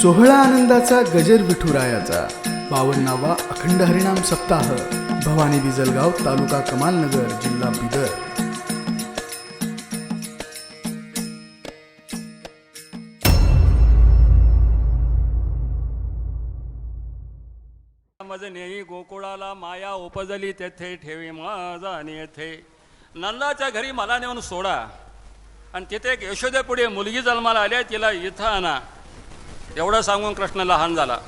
सोहळा आनंदाचा गजर विठुरायाचा. बावन्नावा अखंड हरिणाम सप्ताह. भवानी बिजलगाव तालुका कमालनगर जिल्हा बिदर. मज नेई गोकुळाला माया उपजली तेथे ठेवी माझा आणि येथे नंदाच्या घरी मला नेऊन सोडा. आणि तिथे एक यशोदेपुढे मुलगी जन्माला आली आहे, तिला इथं आणा. एवढं सांगून कृष्ण लहान झाला.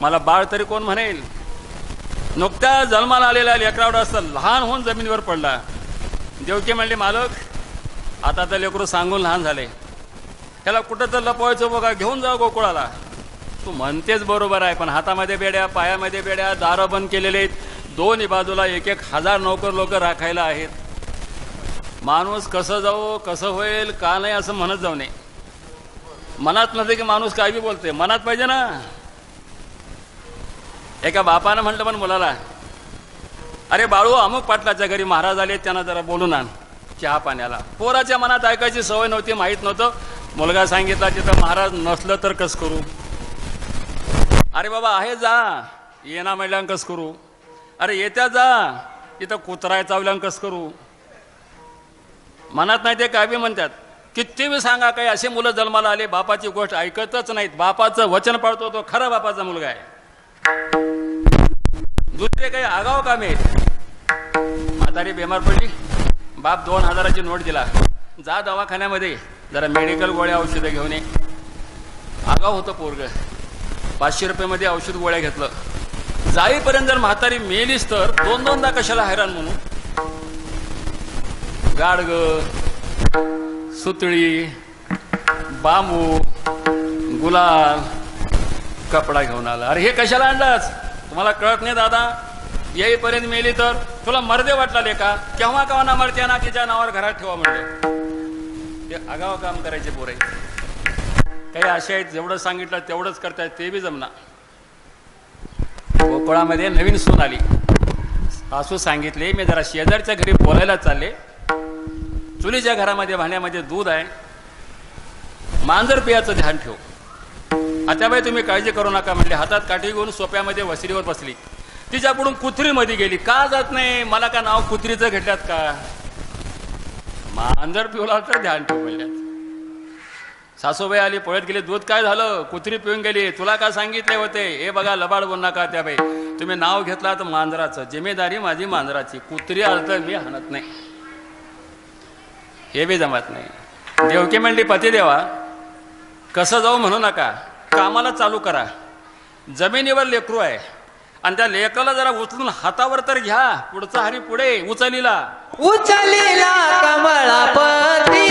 मला बाळ तरी कोण म्हणेल? नुकत्या जन्माला आलेला लेकरावडा असता लहान होऊन जमिनीवर पडला. देवकी म्हणले मालक आता तर लेकरू सांगून लहान झाले. त्याला कुठं तर लपवायचं बघा घेऊन जा गोकुळाला. तू म्हणतेच बरोबर आहे पण हातामध्ये बेड्या पायामध्ये बेड्या दारं बंद केलेले आहेत. दोन्ही बाजूला एक एक हजार नोकर लोक राखायला आहेत. माणूस कसं जाऊ कसं होईल का नाही असं म्हणत जाऊ नये. मनात नसते की माणूस काय बी बोलते मनात पाहिजे ना. एका बापानं म्हटलं पण मुलाला अरे बाळू अमुक पाटलाच्या घरी महाराज आले त्यांना जरा बोलून आण चहा पाण्याला. पोराच्या मनात ऐकायची सवय नव्हती माहीत नव्हतं. मुलगा सांगितला तिथं महाराज नसलं तर कस करू? अरे बाबा आहे जा. येणा म्हणल्यान कस करू? अरे येत्या जा. इथं कुत्राय चावल्यान कस करू? मनात नाही ते काय बी म्हणतात. किती सांगा काही असे मुलं जन्माला आले बापाची गोष्ट ऐकतच नाहीत. बापाचं वचन पाळतो तो खरा बापाचा मुलगा आहे. दुसरे काही आगाव कामे म्हातारी बेमार पडली. बाप दोन हजाराची नोट दिला. जा दवाखान्यामध्ये जरा मेडिकल गोळ्या औषधं घेऊन ये. आगाव होतं पोरग. पाचशे रुपयामध्ये औषध गोळ्या घेतलं. जाईपर्यंत जर म्हातारी मेलीस तर दोन दोनदा कशाला हैराण म्हणून? गाडग सुतळी बांबू गुलाल कपडा घेऊन आला. अरे हे कशाला आणलास? तुम्हाला कळत नाही दादा. येईपर्यंत मेली तर. तुला मर्दे वाटला लेका केव्हा केव्हा ना मरते ना तिच्या नावावर घरात ठेवा म्हणलं. ते आगाव काम करायचे पोरे. काही असे आहेत जेवढं सांगितलं तेवढंच करतायत ते बी जमना. गोकुळामध्ये नवीन सून आली. सासू सांगितले मी जरा शेजारच्या घरी बोलायला चालले. चुलीच्या घरामध्ये भाण्यामध्ये दूध आहे. मांजर पियाचं ध्यान ठेव. आताबाई तुम्ही काळजी करू नका म्हणजे हातात काठी घेऊन सोप्यामध्ये वसरीवर बसली. तिच्याकडून कुत्रीमध्ये गेली. का जात नाही? मला का नाव कुत्रीचं घेतल्यात का? मांजर पिवला तर ध्यान ठेव म्हणल्यात सासूबाई आली पळत गेली. दूध काय झालं? कुत्री पिऊन गेली. तुला का सांगितले होते? हे बघा लबाड बोल नका त्या बाई तुम्ही नाव घेतला तर मांजराचं. जिम्मेदारी माझी मांजराची. कुत्री आलं तर मी हाणत नाही. हे बी जमत नाही. देवकी म्हणली पतिदेवा कसं जाऊ म्हणू नका. कामाला चालू करा. जमिनीवर लेकरू आहे. आणि त्या लेकराला जरा उचलून हातावर तर घ्या. पुढचा हरी पुढे उचलीला. उचलीला कमळापती.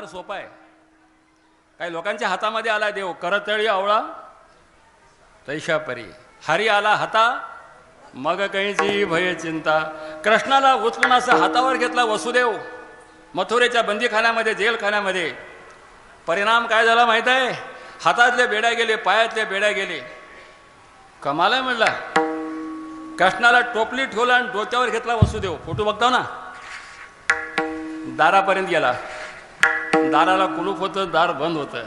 बरं फार सोपा आहे. काही लोकांच्या हातामध्ये आला देव करतळी आवळा तैशा परी हरी आला हाता मग कैची भय चिंता. कृष्णाला उचलून असं हातावर घेतला वसुदेव मथुरेच्या बंदीखान्यामध्ये जेलखान्यामध्ये. परिणाम काय झाला माहीत आहे? हातातले बेड्या गेले पायातले बेड्या गेले. कमाल आहे म्हणला. कृष्णाला टोपली ठेवला आणि डोक्यावर घेतला वसुदेव. फोटो बघताव ना? दारापर्यंत गेला. दाराला कुलूप होतं दार बंद होतं.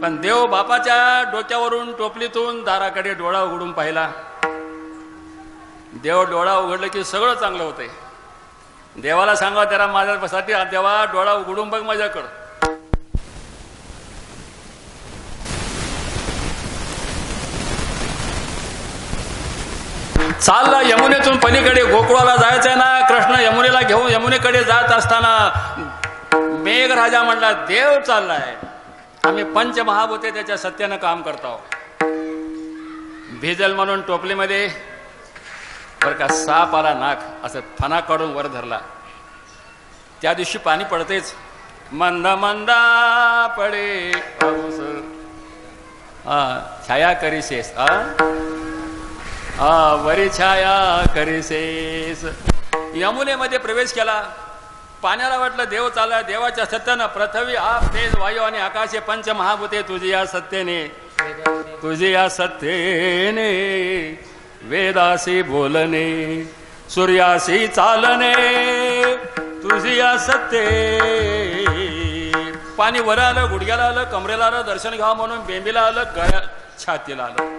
पण देव बापाच्या डोक्यावरून टोपलीतून दाराकडे डोळा उघडून पाहिला. देव डोळा उघडलं की सगळं चांगलं होतंय. देवाला सांगा त्याला माझ्यासाठी देवा डोळा उघडून बघ माझ्याकडं चालला यमुनेतून पलीकडे गोकुळाला जायचंय ना कृष्ण यमुनेला घेऊन यमुनेकडे जात असताना मेघराजा म्हणला देव चाललाय. आम्ही पंचमहाभूते त्याच्या सत्यानं काम करतो भिजल म्हणून टोपलीमध्ये बरं का साप आला नाक असं फना काढून वर धरला. त्या दिवशी पाणी पडतेच. मंद मंदा पडे पाऊस हा छाया करीसेस आ? वरी छाया करीसेस. यमुनेमध्ये प्रवेश केला. पाण्याला वाटलं देव चालला देवाच्या सत्यानं पृथ्वी आप तेज वायू आणि आकाशे पंच महाभूते तुझी या सत्तेने. तुझी या सत्तेने. वेदासी बोलणे सूर्यासी चालणे. तुझी या सत्ते. पाणी वर आलं गुडघ्याला आलं कमरेला आलं दर्शन घ्यावं म्हणून बेंबीला आलं गळ्या छातीला आलं.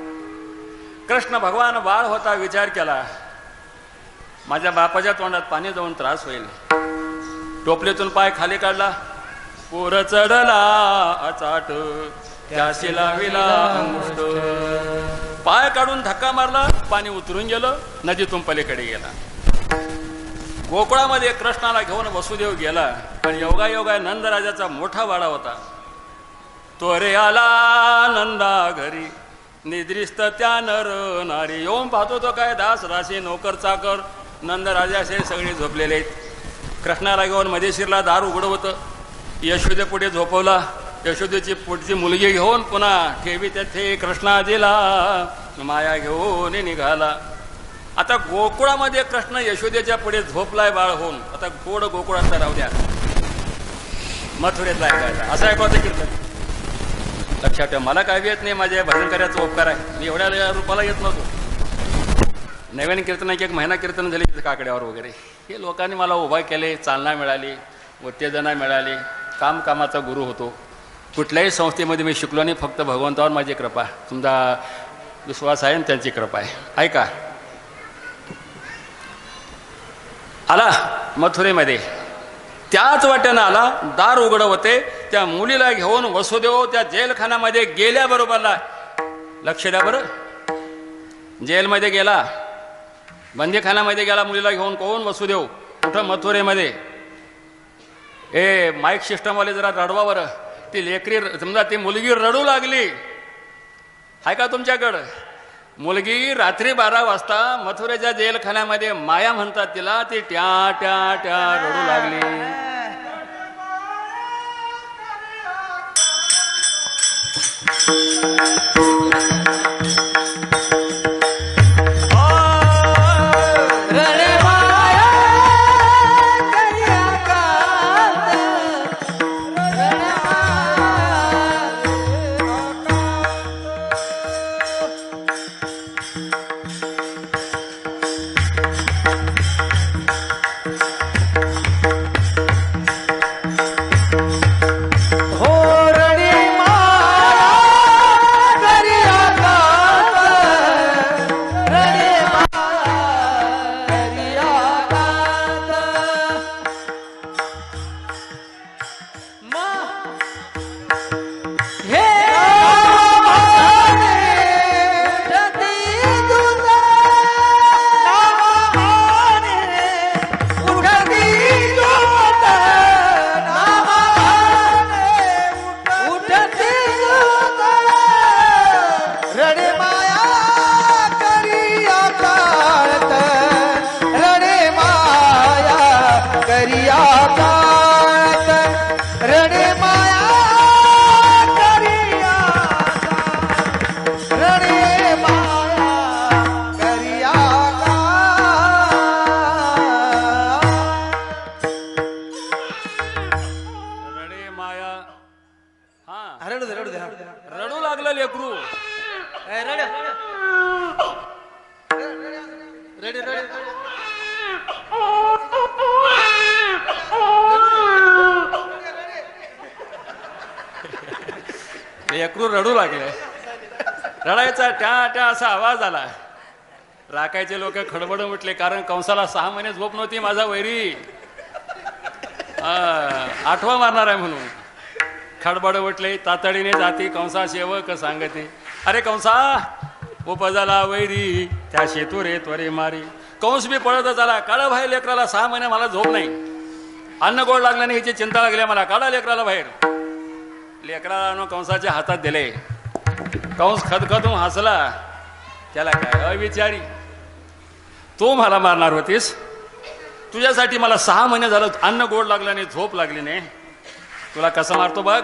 कृष्ण भगवान बाळ होता विचार केला माझ्या बापाच्या तोंडात पाणी जाऊन त्रास होईल. टोपलेतून पाय खाली काढला. पोर चढला अचाट. त्याशी लाविला अंगुष्ट. पाय काढून धक्का मारला पाणी उतरून गेलं नदीतून पलीकडे गेला. गोकुळामध्ये कृष्णाला घेऊन वसुदेव गेला पण योगा योगा नंदराजाचा मोठा वाडा होता. तो रे आला नंदा घरी निद्रिस्त त्या नर नारी. येऊन पाहतो तो काय दास राशी नोकर चाकर. नंदराजाशे सगळे झोपलेले आहेत. कृष्णाला घेऊन दार उघडं होतं. यशोदे पुढे झोपवला. यशोदेची पुढची मुलगी घेऊन पुन्हा ठेवी तेथे कृष्णा दिला. माया घेऊन निघाला. आता गोकुळामध्ये कृष्ण यशोदेच्या पुढे झोपलाय बाळ होऊन आता गोड गोकुळाचा राहू द्या. मथुरेतला ऐकायचा असं ऐकवायचं कीर्तन? लक्षात ठेवा मला काय येत नाही माझ्या भजन उपकार आहे. मी एवढ्या रूपाला येत नव्हतो. नवीन कीर्तन एक एक महिना कीर्तन झाली तिथे काकड्यावर वगैरे. हे लोकांनी मला उभा केले चालना मिळाली उत्तेजना मिळाली काम कामाचा गुरु होतो. कुठल्याही संस्थेमध्ये मी शिकलो नाही फक्त भगवंतावर माझी कृपा. तुमचा विश्वास आहे आणि त्यांची कृपा आहे. ऐका आला मथुरेमध्ये. त्याच वाट्यानं आला दार उघड होते त्या मुलीला घेऊन वसुदेव त्या जेलखान्यामध्ये गेल्याबरोबरला. लक्ष द्या बरं. जेलमध्ये गेला. बंदीखान्यामध्ये गेला मुलीला घेऊन कोण? वसुदेव. कुठं? मथुरेमध्ये. ए माईक सिस्टमवाले जरा रडवा बरं. ती लेकरी समजा ती मुलगी रडू लागली. आहे का तुमच्याकडं? मुलगी रात्री बारा वाजता मथुरेच्या जेलखान्यामध्ये माया म्हणतात तिला ती ट्या ट्या ट्या रडू लागली. रणे लेकरू रडू लागले. रडायचा त्या त्या असा आवाज आला. राखायचे लोक खडबड उठले कारण कंसाला सहा महिने झोप नव्हती माझा वैरी. हा, आठवा मारणार आहे म्हणून. खडबड उठले तातडीने जाती कंसा सेवक सांगते. अरे कंसा उपजाला वैरी त्या शेतू रे त्वरे मारी. कंस बी पळतच आला काळा बाहेर लेकराला सहा महिने मला झोप नाही. अन्न गोड लागल्याने ह्याची चिंता लागली मला काढा लेकराला बाहेर. लेकरानं कंसाच्या हातात दिले. कंस खदखदून हसला. त्याला काय अविचारी. तू मला मारणार होतीस? तुझ्यासाठी मला सहा महिने झालं अन्न गोड लागलं नाही झोप लागली नाही. तुला कसं मारतो बघ?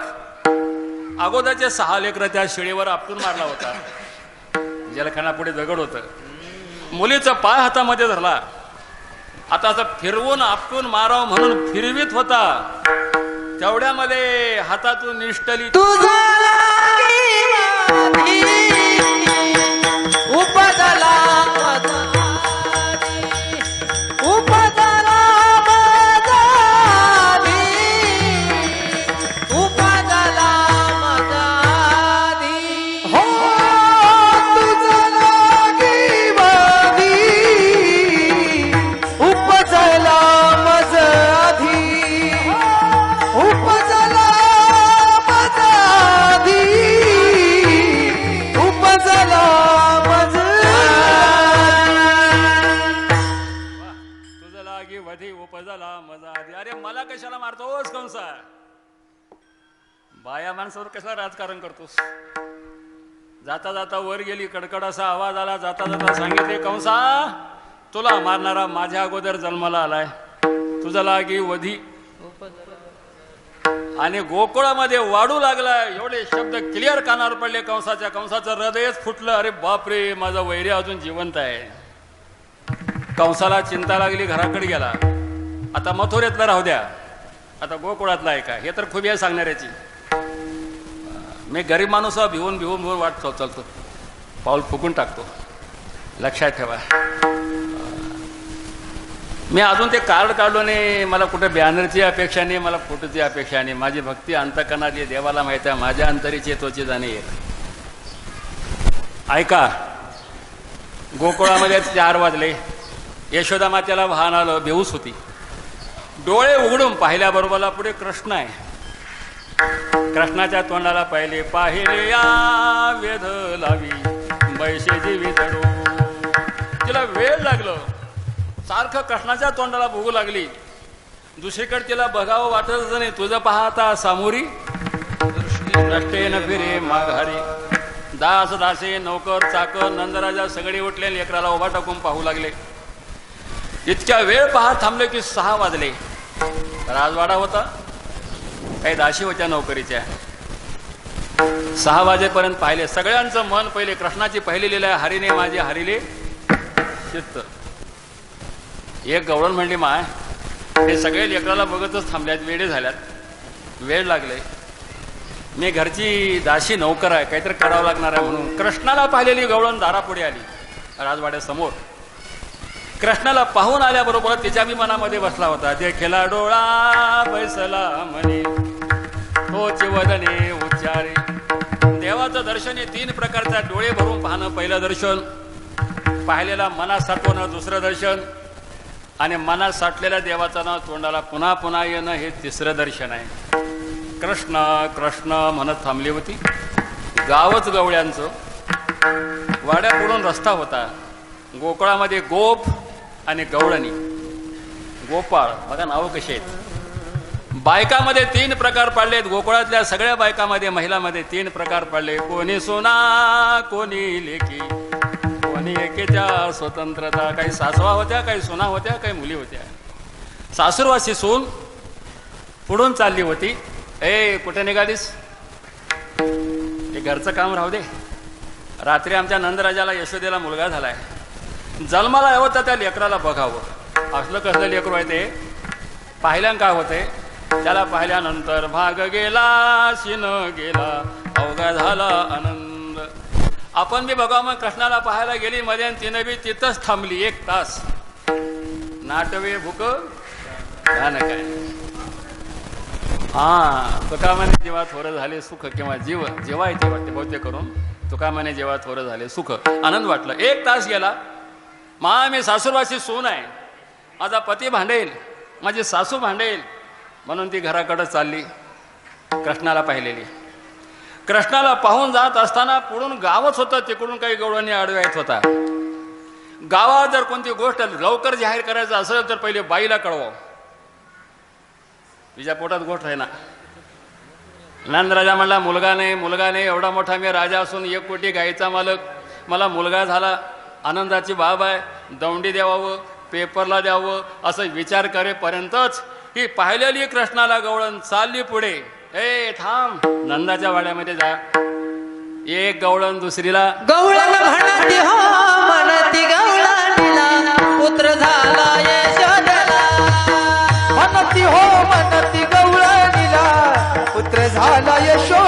अगोदरचे सहा लेकरं त्या शिळेवर आपटून मारला होता. जलखानापुढे दगड होतं. मुलीचा पाय हातामध्ये धरला. आता असं फिरवून आपटून मारावं म्हणून फिरवीत होता. तेवढ्यामध्ये हातातून निष्ठली तुझा उपदला माणसावर कशाला राजकारण करतोस? जाता जाता वर गेली कडकड असा आवाज आला जाता जाता सांगितले कंसा तुला मारणारा माझ्या अगोदर जन्माला आलाय. तुझा लागी वधी. आणि गोकुळामध्ये वाढू लागला एवढे शब्द क्लिअर कानावर पडले कंसाच्या. कंसाचं हृदयच फुटलं. अरे बापरे माझा वैरी अजून जिवंत आहे. कंसाला चिंता लागली घराकडे गेला. आता मथुरेतला राहू द्या. आता गोकुळातला आहे का? हे तर खूप आहे सांगणाऱ्याची मी गरीब माणूस भिवून भिवून भिवून वाट चालतो. पाऊल फुकून टाकतो. लक्षात ठेवा. मी अजून ते कार्ड काढलो नाही मला कुठे बॅनरची अपेक्षा नाही मला फोटोची अपेक्षा नाही. माझी भक्ती अंतकणाची देवाला माहीत आहे माझ्या अंतरीची त्वचे जाणे. एक ऐका गोकुळामध्ये चार वाजले. यशोदा मातेला वाहन आलं बेहूस होती. डोळे उघडून पाहिल्याबरोबरला पुढे कृष्ण आहे. कृष्णाच्या तोंडाला पाहिले पाहिले या वेध लावी. बैसे जीवी चढू तिला वेळ लागलं. सारखं कृष्णाच्या तोंडाला भोगू लागली. दुसरीकडे तिला बघावं वाटतच नाही तुझं पाहता सामोरी. दृष्टेन फिरे माघारी दास दासे नौकर चाकर नंदराजा सगळे उठले लेकराला उभा टाकून पाहू लागले. इतक्या वेळ पाहत थांबले की सहा वाजले. राजवाडा होता. काही दाशी होत्या नोकरीच्या. सहा वाजेपर्यंत पाहिले. सगळ्यांचं मन पहिले. कृष्णाची पहिली लिहिलं आहे. माझी माझे हरिले चित्त. एक गवळण म्हणली माय हे सगळे लेकराला बघतच थांबल्यात. वेळे झाल्यात. वेळ लागले मी घरची दाशी नौकर आहे. काहीतरी करावं लागणार आहे म्हणून. कृष्णाला पाहिलेली गवळण दारापुढे आली. राजवाड्यासमोर. कृष्णाला पाहून आल्याबरोबर तिच्या अभिमानामध्ये मनामध्ये बसला होता. देखला डोळा बैसला म्हणे हो वदने उच्चारे. देवाचं दर्शन हे तीन प्रकारचा डोळे भरून पाहणं पहिलं दर्शन पाहिलेला मनात साठवणं दुसरं दर्शन आणि मनात साठलेल्या देवाचं नाव तोंडाला पुन्हा पुन्हा येणं हे तिसरं दर्शन आहे. कृष्ण कृष्ण म्हणत थांबली होती. गावच गवळ्यांचं. वाड्यापुढून रस्ता होता. गोकुळामध्ये गोप आणि गवळणी. गोपाळ बघा नावं कशी आहेत. बायकामध्ये तीन प्रकार पाडलेत. गोकुळातल्या सगळ्या बायकामध्ये महिलामध्ये तीन प्रकार पाडले. कोणी सोना कोणी लेकी कोणी एकेच्या स्वतंत्रता. काही सासवा होत्या काही सुना होत्या काही मुली होत्या. सासूरवासी सून पुढून चालली होती. ए कुठे निघालीस? हे घरचं काम राहू दे. रात्री आमच्या नंदराजाला यशोदेला मुलगा झालाय. जन्माला यावं तर त्या लेकराला बघावं. असलं कसलं लेकरू आहे ते? पाहिल्यान काय होते त्याला पाहिल्यानंतर भाग गेला शिन गेला अवघा झाला आनंद. आपण बी बघा मग कृष्णाला पाहायला गेली मध्ये आणि तिनं बी तिथंच थांबली एक तास. नाटवे भूक गाणं काय हा तुका जेव्हा थोरं झाले सुख किंवा जीव जेव्हा येते वाटते बहुतेक करून तुका जेव्हा थोरं झाले सुख आनंद वाटलं. एक तास गेला मा मी सासूरवाशी सून आहे. माझा पती भांडेल माझी सासू भांडेल. म्हणून ती घराकडं चालली कृष्णाला पाहिलेली. कृष्णाला पाहून जात असताना पुढून गावच होतं तिकडून काही गवळणी आडव्या येत होता. गावात जर कोणती गोष्ट लवकर जाहीर करायचं असेल तर पहिले बाईला कळवा तिच्या पोटात गोष्ट आहे ना. नंदराजा म्हणला मुलगा नाही मुलगा नाही एवढा मोठा मी राजा असून एक कोटी गायीचा मालक. मला मुलगा झाला आनंदाची बाब आहे. दौंडी द्यावावं पेपरला द्यावं असं विचार करेपर्यंतच ही पाहिलेली कृष्णाला गवळण चालली पुढे. ए थांब. नंदाच्या वाड्यामध्ये जा. एक गवळण दुसरीला. गवळण म्हणती हो म्हणती गवळणीला. पुत्र झाला यशोदला म्हणती हो म्हणती गवळणीला. पुत्र झाला यशोदेला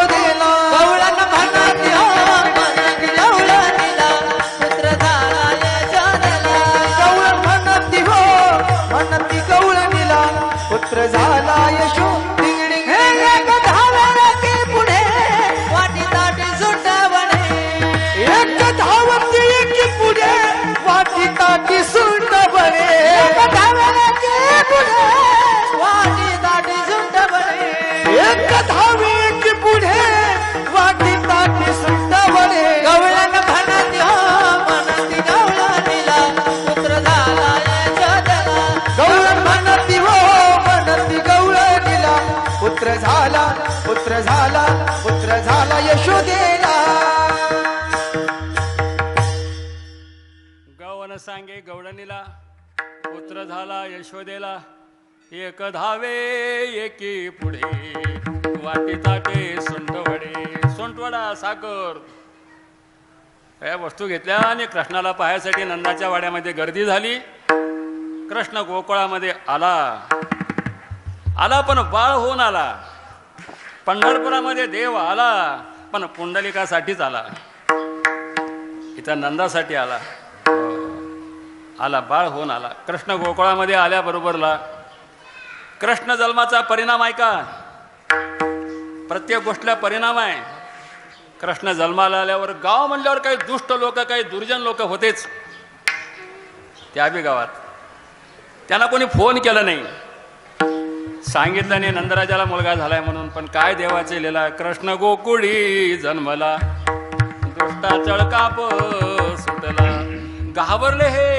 सांगे पुत्र झाला यशोदेला एक धावे एकी पुढे. वाटी ताटे सुंटवडे सुंटवडा साखर या वस्तू घेतल्या आणि कृष्णाला पाहायसाठी नंदाच्या वाड्यामध्ये गर्दी झाली. कृष्ण गोकुळामध्ये आला. आला पण बाळ होऊन आला. पंढरपुरामध्ये देव आला पण पुंडलिकासाठीच आला. इथं नंदासाठी आला. आला बाळ होऊन आला. कृष्ण गोकुळामध्ये आल्याबरोबरला कृष्ण जन्माचा परिणाम आहे का? प्रत्येक गोष्टीला परिणाम आहे. कृष्ण जन्माला आल्यावर गाव म्हणल्यावर काही दुष्ट लोक काही दुर्जन लोक होतेच. त्या बी गावात. त्यांना कोणी फोन केला नाही. सांगितलं नाही नंदराजाला मुलगा झालाय म्हणून. पण काय देवाचे लिला? कृष्ण गोकुळी जन्मला. दुष्टा चळकाप सुटला घाबरले हे.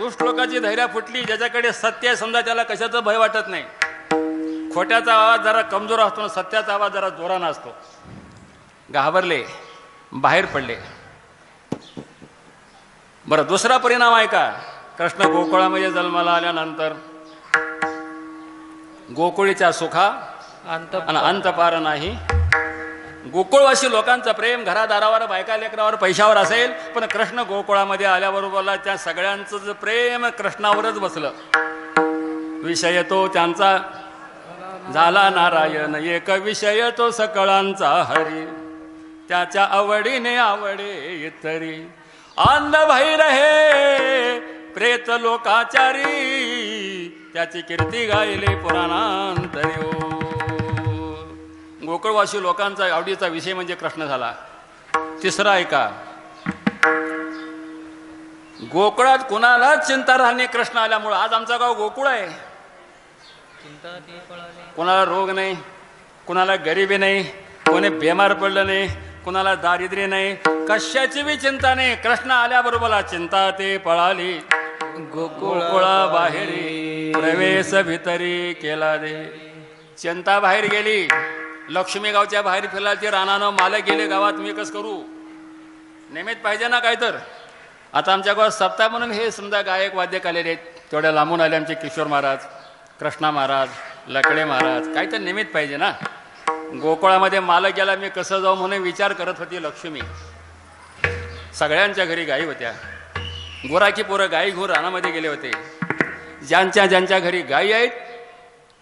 दुष्ट लोकांची धैर्य फुटली ज्याच्याकडे सत्य आहे समजा त्याला कशाचं भय वाटत नाही. खोट्याचा आवाज जरा कमजोर असतो आणि सत्याचा आवाज जरा जोराना असतो. घाबरले बाहेर पडले. बरं दुसरा परिणाम आहे का? कृष्ण गोकुळामध्ये जन्माला आल्यानंतर गोकुळीच्या सुखा आणि अंतपार नाही. गोकुळवासी लोकांचं प्रेम घरादारावर बायका लेकरावर पैशावर असेल पण कृष्ण गोकुळामध्ये आल्याबरोबरला त्या सगळ्यांचं जे प्रेम कृष्णावरच बसलं. विषय तो त्यांचा. झाला नारायण एक विषय तो सकळांचा हरी. त्याच्या आवडीने आवडे तरी अन्न भैर हे प्रेत लोकाचारी. त्याची कीर्ती गायले पुराणांतरी ओ. गोकुळवासी लोकांचा आवडीचा विषय म्हणजे कृष्ण झाला. तिसरा ऐका. गोकुळात कुणालाच चिंता राहणे कृष्ण आल्यामुळं आज आमचा गाव गोकुळ आहे. कोणाला रोग नाही कुणाला गरिबी नाही कोणी बेमार पडलं नाही कुणाला दारिद्र्य नाही कशाची बी चिंता नाही. कृष्ण आल्याबरोबर चिंता ते पळाली. गोकुळा बाहेरी प्रवेश भितरी केला दे. चिंता बाहेर गेली. लक्ष्मी गावच्या बाहेर फिरला ते रानानं मालक गेले गावात मी कसं करू? नेमित पाहिजे ना काय तर आता आमच्या गावात सप्ताह म्हणून हे समजा गायक वाद्यक आलेले आहेत. तेवढ्या लांबून आले आमचे किशोर महाराज कृष्णा महाराज लकडे महाराज. काही तर निमित्त पाहिजे ना. गोकुळामध्ये मालक गेला मी कसं जाऊ म्हणून विचार करत होती लक्ष्मी. सगळ्यांच्या घरी गायी होत्या. गोराकी पोरं गायी घेऊन रानामध्ये गेले होते. ज्यांच्या ज्यांच्या घरी गायी आहेत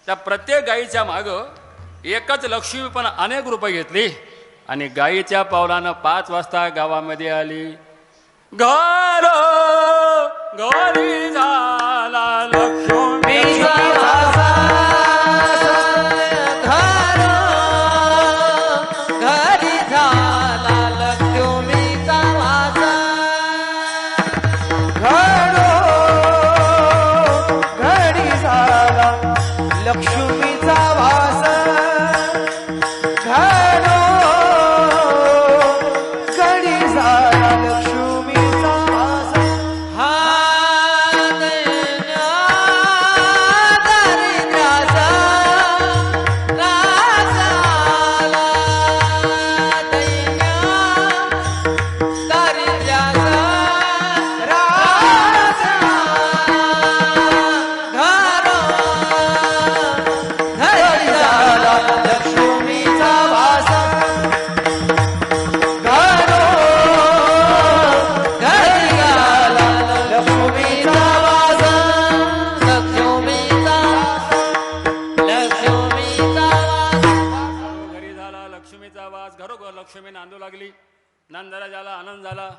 त्या प्रत्येक गायीच्या मागं एकच लक्ष्मी पण अनेक रुपये घेतली. आणि गायीच्या पावलानं पाच वाजता गावामध्ये आली. घर घरी झाला लक्ष्मी. झाला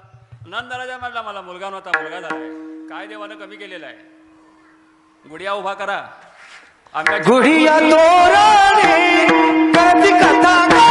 नंदराजा म्हटला मला मुलगा नव्हता मुलगा झालाय. काय देवानं कमी केलेलं आहे? गुडिया उभा करा. आमच्या कथा